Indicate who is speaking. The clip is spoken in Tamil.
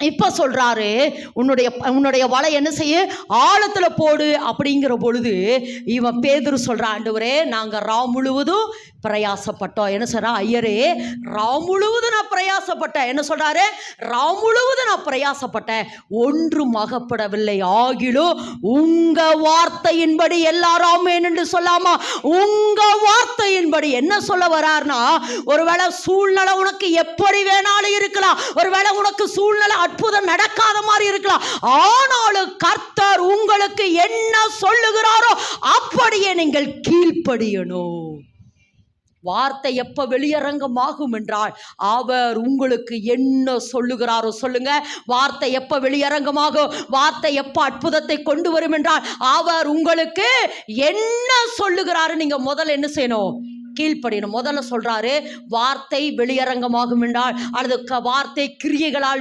Speaker 1: இப்போ சொல்றாரு உன்னுடைய உன்னுடைய வலை என்ன செய்ய? ஆழத்தில் போடு. அப்படிங்கிற பொழுது இவன் பேதுரு சொல்கிறான் ஆண்டவரே நாங்க ரா முழுவதும் பிரயாசப்பட்டோம். என்ன சொல்றா ஐயரே ரா முழுவதும் நான் பிரயாசப்பட்டேன். என்ன சொல்றாரு? ராம் முழுவதும் நான் பிரயாசப்பட்டேன். ஒன்றும் அகப்படவில்லை. ஆகிலும் உங்க வார்த்தையின்படி எல்லாரும் என்று சொல்லாமா? உங்க வார்த்தையின்படி என்ன சொல்ல வரார்னா ஒருவேளை சூழ்நிலை உனக்கு எப்படி வேணாலும் இருக்கலாம். ஒருவேளை உனக்கு சூழ்நிலை அற்புதம் நடக்காத மாதிரி இருக்கலாம். ஆனாலும் கர்த்தர் உங்களுக்கு என்ன சொல்லுகிறாரோ அப்படியே நீங்கள் கீழ்ப்படியணும். வார்த்தை எப்ப வெளியரங்கமாகும் என்றால் அவர் உங்களுக்கு என்ன சொல்லுகிறாரோ சொல்லுங்க. வார்த்தை எப்ப வெளியரங்கமாகும்? வார்த்தை எப்ப அற்புதத்தை கொண்டு வரும் என்றால் அவர் உங்களுக்கு என்ன சொல்லுகிறாரு? நீங்க முதல்ல என்ன செய்யணும்? கீழ்ப்படியணும். முதல்ல சொல்றாரு வார்த்தை வெளியரங்கமாகும் என்றால் அல்லது க- வார்த்தை கிரியைகளால்